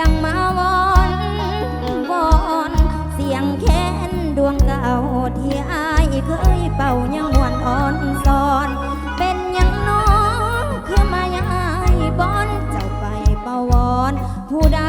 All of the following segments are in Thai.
ดังมาวอนวอนเสียงแค้นดวงเก่าที่อายเคยเป่ายังมวนอ่อนซอน เป็นยังน้องคือมายายบอนจะไปเป่าวอนผู้ใด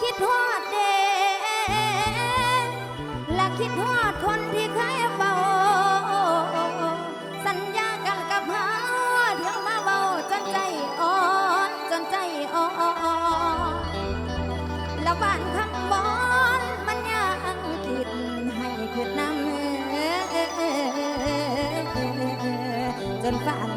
คิดทอดเดและคิดทอดคนที่เคยเฝ้าสัญญากันกับเฮาเที่ยวมาเบาจนใจอ่อนจนใจอ่อนและวบ้านข้างบอนมันยังคิดให้คิดน้ำจนฝัน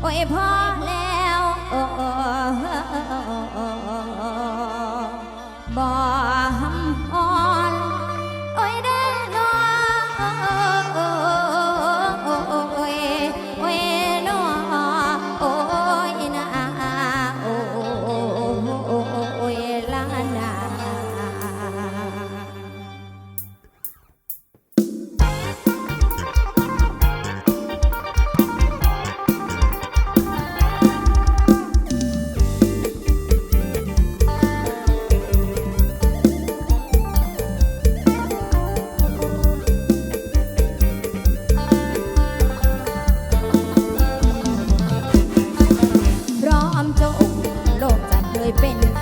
โอ้ยพอแล้วบอก dependent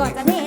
ก่อนกันเท